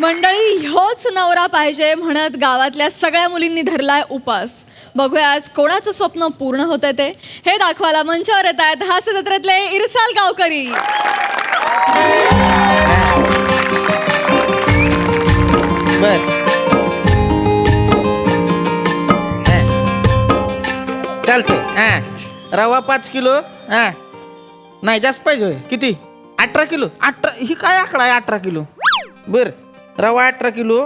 मंडळी ह्योच नवरा पाहिजे म्हणत गावातल्या सगळ्या मुलींनी धरलाय उपास. बघूया आज कोणाचं स्वप्न पूर्ण होतं ते. हे दाखवायला मंचावर येत आहेत हास्य जत्रेतले इरसाल गावकरी. बर. चालतंय. हा. रवा पाच किलो हा. नाही जास्त पाहिजे होय. किती? अठरा किलो. अठरा ही काय आकडा आहे अठरा किलो? बर. रवा अठरा किलो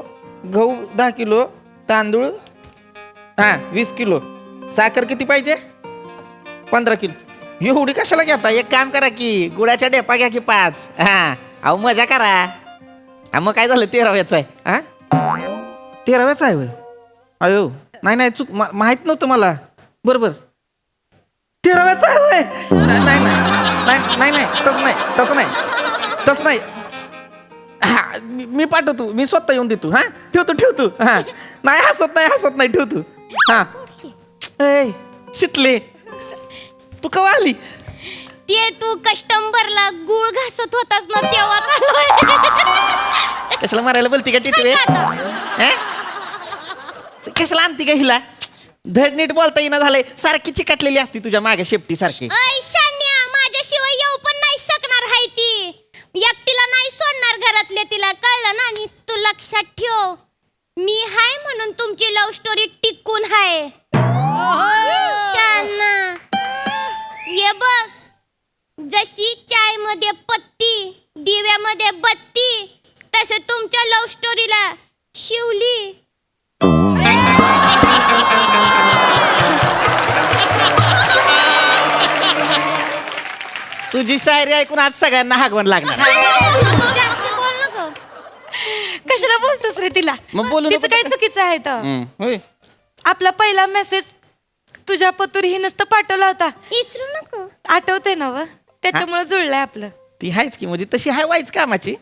गहू दहा किलो तांदूळ हां वीस किलो. साखर किती पाहिजे? पंधरा किलो. एवढी कशाला घेता? एक काम करा की गुळाच्या डेपा घ्या की पाच. हा. अहो मजा करा. हा मग काय झालं? तेराव्याचं आहे. हा? तेराव्याचं आहे होय. अयो नाही नाही चूक मा- माहीत नव्हतं मला. बरोबर. तेराव्याचं आहे होय. नाही नाही नाही नाही नाही तसं नाही तसं नाही तसं नाही. मी पाठवतो मी स्वतः येऊन देतो हा? ठेवतो ठेवतो. हा. नाही हसत नाही हसत नाही ठेवतो. हा. शितले. तू कवा आली? ते तू कस्टमरला गुळ घासत होतास ना तेव्हा कशाला मारायला बोलती का टिटवे हे? कशाला आणती का हिला? धड नीट बोलता येईना झालंय. सारखी चिकटलेली असती तुझ्या मागे शेपटी सारखी ऐ शान्या माझ्याशिवाय येऊ पण नाही शकणार हाय ती. सोडणार घरातले तिला कळलं ना आणि तू लक्षात ठेव मी हाय म्हणून तुमची लव्ह स्टोरी टिकून हाय. शाना ये बघ जशी चायमध्ये पत्ती दिव्यामध्ये बत्ती तसे तुमच्या लव्ह स्टोरीला शिवली. तुझी शायरी ऐकून आज सगळ्यांना हागवण लागणार. कशाला बोलतोस रे तिला? मग बोलू नको तिचं काय तर. चुकीचं आहे तर हम्म, होय. आपला पहिला मेसेज तुझ्या पतुर ही नसतं पाठवला होता. इसरू नको. आठवते ना व त्याच्यामुळे जुळलंय आपलं. ती आहेच की म्हणजे तशी हाय वाईच कामाची.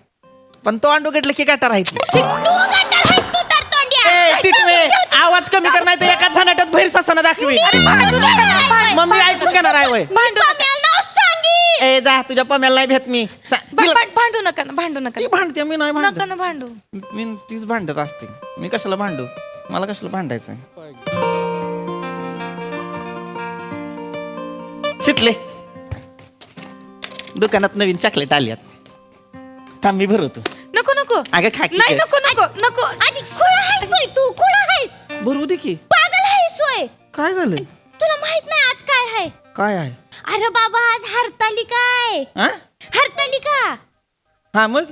पण तो अंडू घेतलं की गाठा राहायची तू गटर आहेस तू तर तोंड्या. ए टिटवे आवाज कमी कर नाही तर एकाच झनाट्यात भैर ससाना दाखवी भांडू नका ना, भांड- मग मी ऐकून घेणार आहे वय भांडू नका. ए जा तुझ्या पम्याला नाही भेट मी. चा- भा- तिला- भा- भांडू नका ना भांडू नका. ती भांडते मी नाही नका भांडत ना भांडू. मी तीच भांडत असते. मी कशाला भांडू? मला कशाला भांडायचं शितले. दुकानात नवीन चॉकलेट आल्यात थांब मी भरवतो. नको नको. अगं खा की नाही. नको नको नको. आधी खुळा आहेस होय तू खुळा आहेस भरवू दे की. पागल आहेस होय. काय झालं? तुला माहीत नाही आज काय आहे काय आहे? अरे बाबा आज हरतालिका आहे. हा? हरतालिका. हा मग?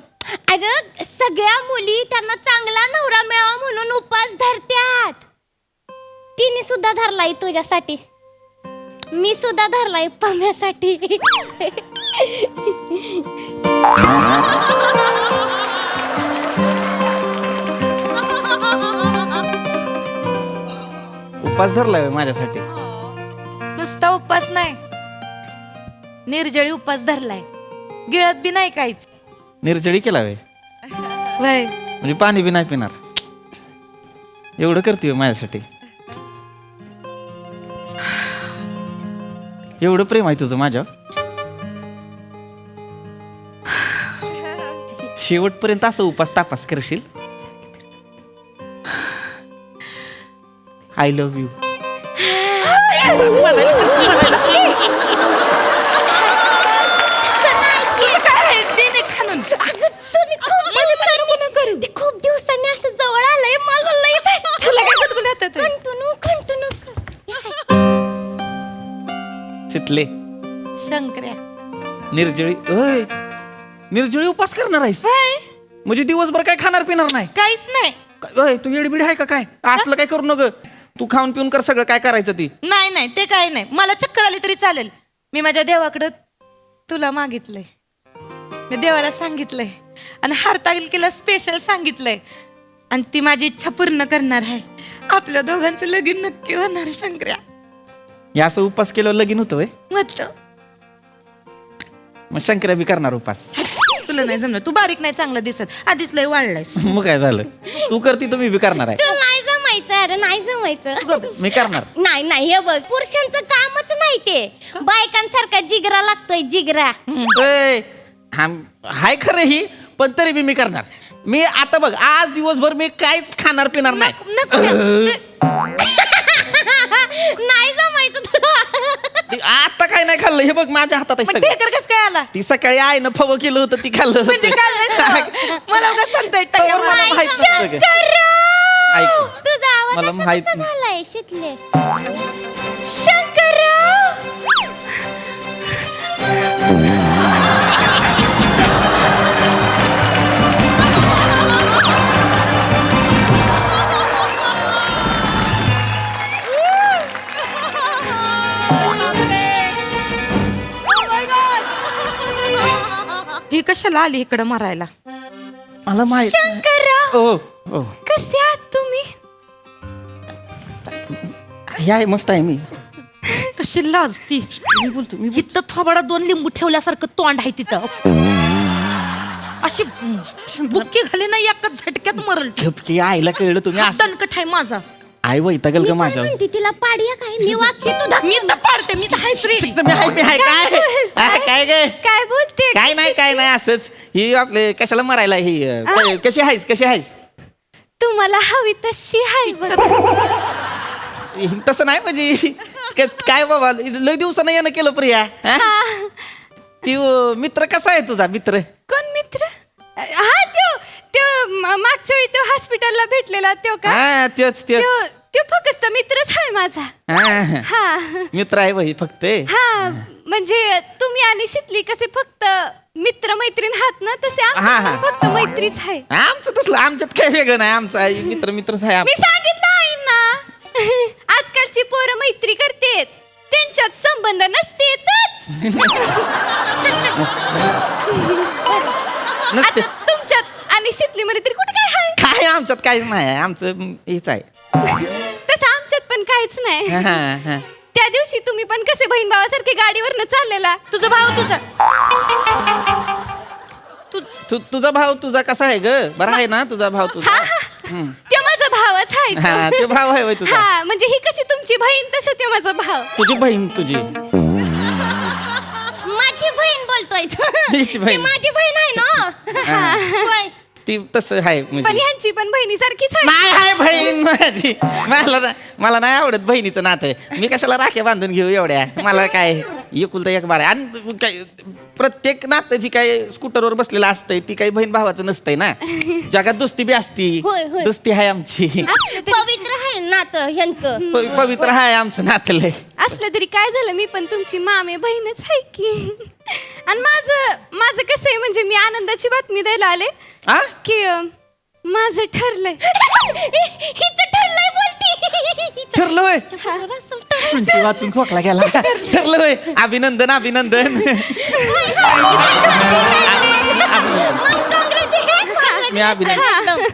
अरे सगळ्या मुली त्यांना चांगला नवरा मिळावा म्हणून उपवास धरत्यात. तिने सुद्धा धरलाय तुझ्यासाठी. मी सुद्धा धरलाय पम्यासाठी. उपास धरलाय होय माझ्यासाठी. निर्जळी उपवास धरलाय. गिळत बी नाही काहीच. निर्जळी केला वे वय म्हणजे पाणी बी नाही पिणार. एवढं करते माझ्यासाठी. एवढं प्रेम आहे तुझं माझ्या शेवटपर्यंत असं उपास तापास करशील? आय लव्ह यू शितले शंकर्या. निर्जळी अय निर्जळी उपास करणार आहेस? म्हणजे दिवसभर काय खाणार पिणार नाही? काहीच नाही. काय- अय तू येडबिड आहे का काय? असलं काय करू नग तू खाऊन पिऊन कर सगळं काय करायचं ती? नाही नाही ते काही नाही. मला चक्कर आली तरी चालेल. मी माझ्या देवाकडं तुला मागितलंय. मी देवाला सांगितलंय. आणि हारतालिकेला स्पेशल सांगितलंय. आणि ती माझी इच्छा पूर्ण करणार आहे. आपल्या दोघांचं लगीन नक्की होणार शंकर्या. असं उपास केल्यावर लगीन होतं म्हटलं मग शंकर्या बी करणार उपास. तुला नाही जमलं? तू बारीक नाही चांगलं दिसत. आधीच लय वाढलायस. मग काय झालं? तू करती मी बी करणार आहे. तुला नाही जमायचं अरे नाही जमायचं. मी करणार. नाही नाही हे बघ पुरुषांचं कामच नाही ते. बायकांसारखा जिगरा लागतोय जिगरा. हाम- हाय खरं ही पण तरी बी मी करणार. मी आता बघ आज दिवसभर मी काहीच खाणार पिणार नाही. नको नाही तुला? ते आता काय नाही खाल्लं हे बघ माझ्या हातात आहे मग सगळं. ढेकर कसं काय आला? ती सकाळी आईनं फवं केलं होतं ती खाल्लं म्हणजे होतं. काय नाही मला उगाच सांगता येत नाही. मला मला- माहीत नव्हतं का. ऐक तुझा आवाज मला असा माहीत कसा नाही. झालाय शितले? शंकरराव कशाला आली इकडं मारायला? मला माहीत शंकरराव! ओ ओ. कसे आहात तुम्ही? हे आहे मस्त आहे मी. कशी लाजती. मी बोलतो मी इथं थोबाडा दोन लिंबू ठेवल्यासारखं तोंड आहे तिचं. अशी बुक्की घाली ना एकाच झटक्यात मरल ती. झपकी आईला कळलं तुम्ही असं दणकट आहे माझा. आई वैतागल का काय माझ्या म्हणते तिला पाडिया काय? मी वागते तू धक्का. मी तर पाडते मी तर हायच रे मी हाय मी हाय काय? आ, काय गे? काय बोलते? काय नाही काय नाही असंच. ही आपले कशाला मरायला ही अ, कशी आहेस कशी आहेस? तुम्हाला हवी तशी हाय ही तसं नाही म्हणजे क- काय बाबा लय दिवसानं येणं केलं प्रिया हा? ती अ, मित्र कसा आहे तुझा मित्र? कोण मित्र? हा त्यो. त्यो म- मागच्या वेळी त्यो हॉस्पिटलला भेटलेला त्यो का? हा तेच तेच. त्यो त्यो फक्त मित्रच आहे माझा. हा हा मित्र आहे बाई फक्त. हा म्हणजे तुम्ही आणि शितली कसे फक्त मित्र मैत्रीण आहात ना तसे आमचं हा, हा. पण फक्त मैत्रीच आहे. आमचं तसलं आमच्यात काय वेगळं नाही आमचं आहे, मित्र मित्रच आहे मी सांगितलं आहे ना आजकालची पोरं मैत्री करतेत त्यांच्यात संबंध नसतेतच. नसते. आता आणि शितलीमध्ये तरी कुठे काय आहे काय आमच्यात काहीच नाही आहे. आमचं हेच आहे. तसं आमच्यात पण काहीच नाही. हा, हा, हा. त्या दिवशी तुम्ही पण कसे बहीण भावासारखे गाडीवरनं चाललेला? तुझा भाऊ तुझा. तू तू तुझा भाव तुझा कसा आहे ग? बरा आहे ना तुझा भाव तुझा? हा. त्यो माझा भावच आहे तो. हा ते. भाव आहे होय तुझा. हा म्हणजे ही कशी तुमची बहीण तसं त्यो माझा भाव. तुझी बहीण तुझी. माझी बहीण बोलतोय. हिची बहीण. ती माझी बहीण आहे ना? होय. ती तसं आहे पण म्हणजे ह्यांची पण बहिणी सारखीच आहे. नाही आहे बहीण माझी. मला ना- मला नाही आवडत बहिणीचं नातं. मी कशाला राख्या बांधून घेऊ एवढ्या? मला काय? एकुलता एक बार. आहे आणि काय प्रत्येक नातं जी काय स्कूटरवर बसलेलं असतंय ती काही बहीण भावाचं नसतंय ना. जगात दोस्ती बी असती. होय, होय. दोस्ती आहे आमची. पवित्र आहे नातं ह्यांचं. प- पवित्र आहे आमचं नातलंय असलं तरी काय झालं मी पण तुमची मामे बहीणच आहे की. आणि माझं माझं कसं आहे म्हणजे मी आनंदाची बातमी द्यायला आले आ? की अं, माझं ठरलंय. हिचं ठरलंय बोलती. ठरलं होय? ठरलं असेल म्हणती वाचून खोकला गेला ठरलं होय अभिनंदन अभिनंदन. मी अभिनंदन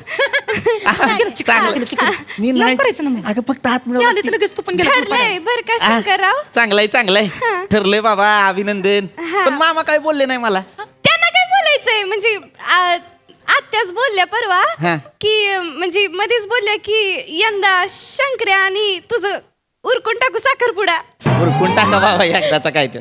चांगलं मी नाही करायचं ना मग. अगं फक्त हात मी आले तर लगेच तू पण गेला ठरलंय बर का शंकरराव चांगलंय चांगलंय ठरलंय बाबा अभिनंदन हा. पण मामा काय बोलले नाही मला त्यांना काय बोलायचंय म्हणजे आ- आत्याच बोलल्या परवा हा. की म्हणजे मध्येच बोलल्या की यंदा शंकर्या आणि तुझं उरकून टाकू साखरपुडा उरकून टाका बाबा एकदाचा काय तर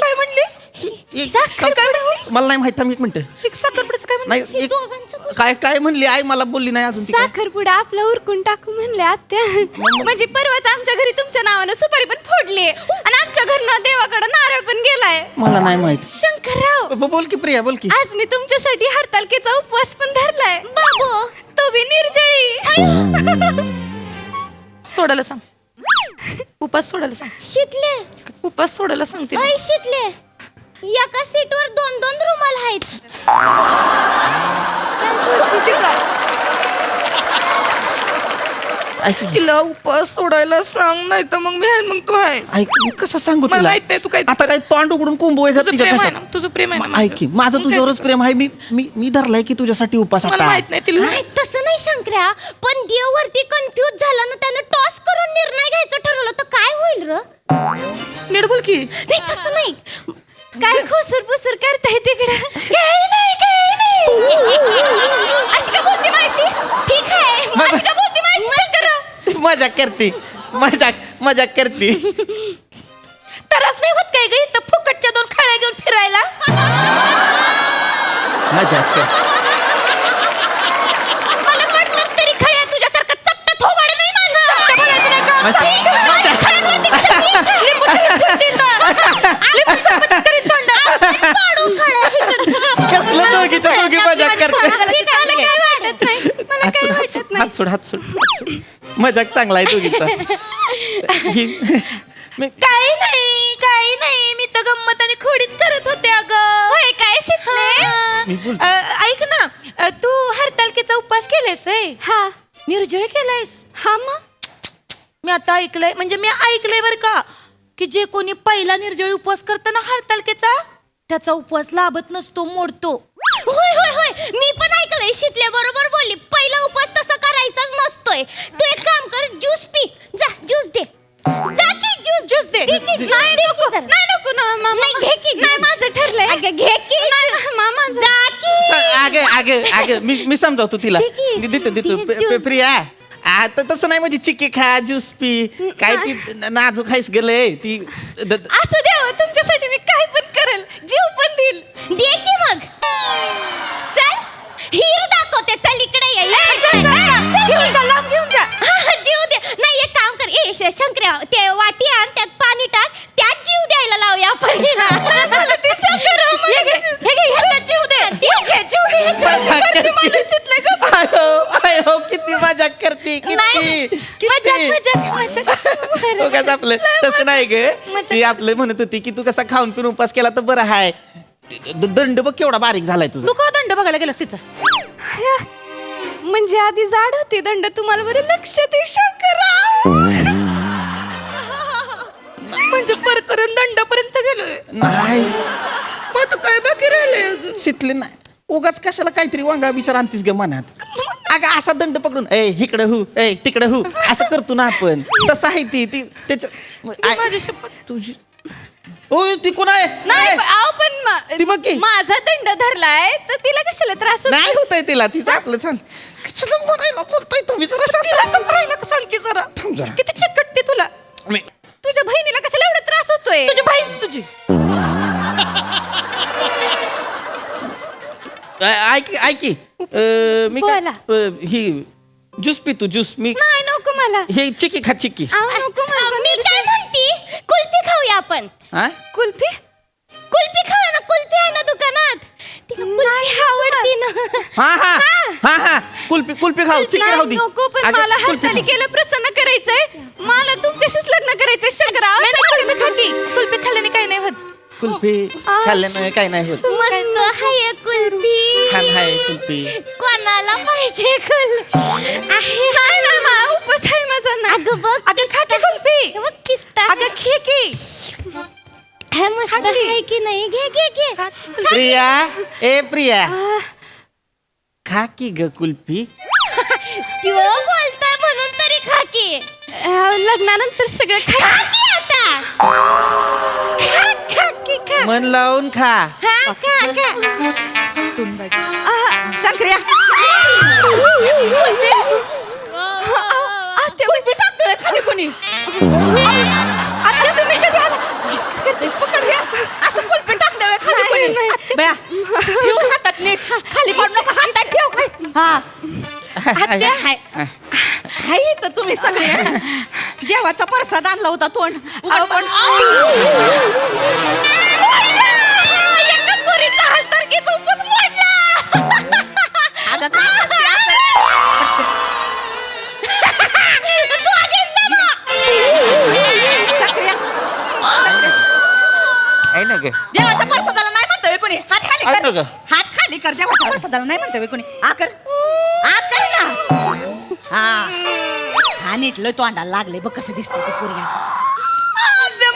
काय म्हणली? साखरपुडा होय? मला नाही माहीत थांब एक मिनिट. एक साखरपुड्याचं काय म्हणली नाही एक- दोघांचं काय काय म्हणली? आई मला बोलली नाही अजून ती काय साखरपुडा आपला उरकून टाकू म्हणले आत्या. म्हणजे परवाच आमच्या घरी तुमच्या नावानं सुपारी पण फोडली आणि आमच्या घरनं देवाकडे नारळ पण गेलाय. मला नाही माहीत. शंकरराव ब- बोल की प्रिया बोल की. आज मी तुमच्यासाठी हरतालकेचा उपवास पण धरलाय. बाबू. तो बी निर्जळी. सोडायला सांग. उपास सोडायला सांग. शितले उपास सोडायला सांगते. ऐ शितले एका सीटवर दोन दोन रुमाल आहेत. ऐक तिला उपास सोडायला सांग नाही तर मग मी आहे मग तू आहे ऐक मी कसं सांगू मला तुला? माहीत नाही तू काय- आता काय तोंड उघडून कुंभू आहे का तुझं प्रेम आहे कशात? ना तुझं प्रेम आहे ना मा- ऐक की माझं. तुझ्यावरच प्रेम आहे. मी मी मी धरलाय की तुझ्यासाठी उपास मला आता. माहीत नाही तिला. नाही तसं नाही शंकर्या. पण देव वरती कन्फ्युज झाला ना त्यानं टॉस करून निर्णय घ्यायचं ठरवलं तर काय होईल र? नीट बोल की? नाही तसं नाही. काय खुसूर पुसूर करताय तिकडं? काही नाही काही नाही. अशी का बोलते माशी ठीक आहे. अशी का बोलते माशी शंकरराव मजाक करते. मजाक मजाक करते. तरच नाही होत काय ग इथं फुकटच्या दोन खळ्या करायला मजा असते. मला तरी खळ्या तुझ्यासारखं चपट थोबाड नाही माझं. नाही का ही डोळा मजा- खळ्यांवरती कशाला येत? लिंबू टिळून ठेवतील तर. लिंबू सरबत करीन तोंडात. पाडू खळ्या इकडं. कसलं दोघीच्या दोघी करते काय नाही काय हात सोड, नाही हात सोड हात सोड मजाक चांगला आहे तुझीचा मी- काही नाही काही नाही मी तर गंमत आणि खोडीच करत होते अगं होय काय शिकले बोलतो. अ, ऐक ना अ, तू हरतालकेचा उपवास केलायस होय? हा निर्जळ केलायस हा मग मी आता ऐकलंय म्हणजे मी ऐकलंय बरं का की जे कोणी पहिला निर्जळी उपवास करताना हरतालकेचा त्याचा उपवास लाभत नसतो मोडतो. होय होय होय. मी पण ऐकलंय शिकले बरोबर बोलली पहिला उपवास तसा करायचाच नसतोय. तू एक काम कर ज्यूस पी. जा ज्यूस दे. जा की ज्यूस ज्यूस दे. नाही नको. नाही नको ना मामा. नाही घे की नाही माझं ठरलंय. अगं घे की मामा जा की. आगे आगे आगे. मी मी समजावतो तिला. दे की. दे- देतो देतो दे पे- ज्यूस. पे- प्रिया आ, त- तसं नाही म्हणजे चिक्की खा ज्यूस पी काय ती न- नाजूक खायस गेलंय ती द- द- असं द्यावं तुमच्यासाठी मी काय पण करेल जीव पण देईल दे की मग चल हिर दाखवते चल इकडे ये, इकडे. चल घेऊन जा लांब घेऊन जा हा, जीव दे नाही एक काम कर ए श- शंकर्या ते वाटी आण त्यात पाणी टाक त्यात जीव द्यायला लावूया आपण हिला. हे घे, हे घे, ह्याच्यात जीव दे. हे घे, जीव दे, उगाच आपलं तसं नाही ग. ती आपलं म्हणत होती की तू कसा खाऊन पिऊन उपास केला तर बरं हाय. द- दंड बघ केवढा बारीक झालाय तुझा. तू का दंड बघायला गेलास तिचा. म्हणजे आधी जाड होती दंड तुम्हाला बरं लक्ष दे शंकरराव. म्हणजे पर करून दंडापर्यंत गेलोय. नाही मग आता काय बाकी राहिलंय अजून? शिकले नाही. उगाच कशाला काहीतरी वांगा विचार आणतीस ग मनात. अगं असा दंड पकडून ए इकडे हु ए तिकडे हु असं करतो ना आपण. तसं आहे ती ती त्याच्या आय- माझी शपथ तुझी ओ ती कोण आहे? नाही आव पण मा- ती बघ की. माझा दंड धरलाय तर तिला कशाला त्रास होतो? नाही होतंय तिला तिचं आपलं चाल कशाला म्हणायला बोलताय तुम्ही? जरा शांत तिला का राहिलं का सांग की जरा. थांब जरा. किती चिकटते तुला. मी- तुझ्या बहिणीला कशाला एवढा त्रास होतोय? तुझी बहीण तुझी. ऐक ऐकी अं, मी काय बोला. अं, ही ज्यूस पी तू ज्यूस. मी नाही नको मला. हे चिकी खा चिकी अहो, मी काय म्हणती? कुल्फी खाऊया आपण. हा कुल्फी? कुल्फी खाऊया ना कुल्फी आहे ना दुकानात. तिला कुल्फी आवडती ना. हा हा हा. हा कुल्फी कुल्फी खाऊ चिकी राहू दे. नको पण अगं, मला कुल्फी हालचाली खाऊ. केलं प्रसन्न करायचंय. मला तुमच्याशीच लग्न करायचंय शंकरराव. नाही नाही कुल्फी खाती कुल्फी खाल्ल्याने काही नाही होत. कुल्फी खाल्ल्यानं काय नाही होत. मस्त हाय कुल्फी. छान आहे कुल्फी. कोणाला पाहिजे कुल्फी? आहे ना? मा उपवास आहे माझा ना. अगं बघ अगं खाते कुल्फी. बघ किस्ता अगं खी की. हे मस्त खाल्ली. आहे की नाही? घे घे घे. प्रिया ए प्रिया. खा की ग कुल्फी? त्यो बोलतोय म्हणून तरी खा की. अं, लग्नानंतर सगळं खा. खा की आता. खा खा की खा. मन लावून खा. हा खा खा. शंकर्या. ते उलटी टाकतोय खाली कोणी. आता तुम्ही कधी आला? करते पकड घ्या असं कुल्फी टाक द्यावे खाली कोणी. बया ठेव हातात नीट. खाली पडू नका हातात ठेव काय? हा. आत्या हाय तर तुम्ही सगळे. देवाचा प्रसाद आणला होता तोंड. अहो, पण एका पोरीचा हलतर्कीचा उपवास मोडला अगं काय असते असं? शंकर्या आहे ना ग. देवाच्या प्रसादाला नाही म्हणतोय कोणी. हात खाली आहे ना कर ग? हात खाली कर. देवाच्या प्रसादाला नाही म्हणतोय कोणी. आ कर आ कर ना. हा. नीटलं तोंडाला लागले बघ कसं दिसतंय ते पोरग्या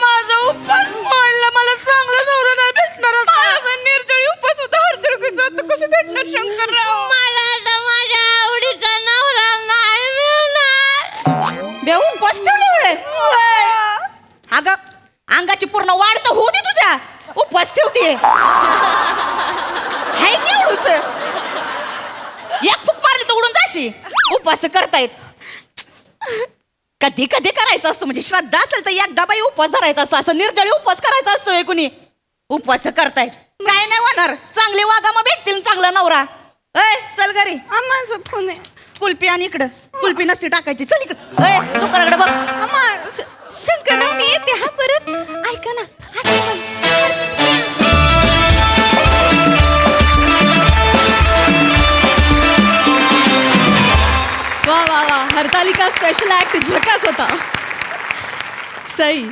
माझा उपवास मोडला मला चांगलं नवरा नाही भेटणार निर्जळी उपवास होता हरदळ कसं भेटणार शंकरराव? मला आता माझ्या आवडीचा नवरा नाही मिळणार. देऊ उपवास ठेवले अगं अंगाची पूर्ण वाढ तर होऊ दे तुझ्या. उपवास ठेवते. हाय केवढूच एक फूक मारली तर उडून जाशी उपवास करतायत. कधी कधी करायचा असतो म्हणजे श्रद्धा असेल तर एकदा बाई उपवास धरायचा असतो असं निर्जळी उपवास करायचा असतो हे कुणी. उपवास करतायत. काय नाही होणार. चांगले वागा मग भेटतील चांगला नवरा. अय चल घरी. माझा फोन आहे? कुल्फी आणि इकडं. कुल्फी नसती टाकायची. चल इकडं. अय दुकानाकडे बघ. शंकरराव मी येते हा परत. ऐका ना वा वा वा. हरतालिका स्पेशल ऍक्ट झकास होता. सई.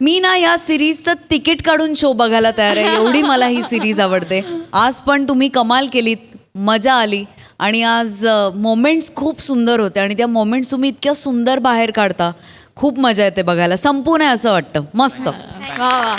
मी ना या सिरीजचं तिकीट काढून शो बघायला तयार आहे. एवढी मला ही सिरीज आवडते. आज पण तुम्ही कमाल केलीत. मजा आली. आणि आज मोमेंट्स खूप सुंदर होते. आणि त्या मोमेंट्स तुम्ही इतक्या सुंदर बाहेर काढता. खूप मजा येते बघायला. संपून आहे असं वाटतं. मस्त. वा वा.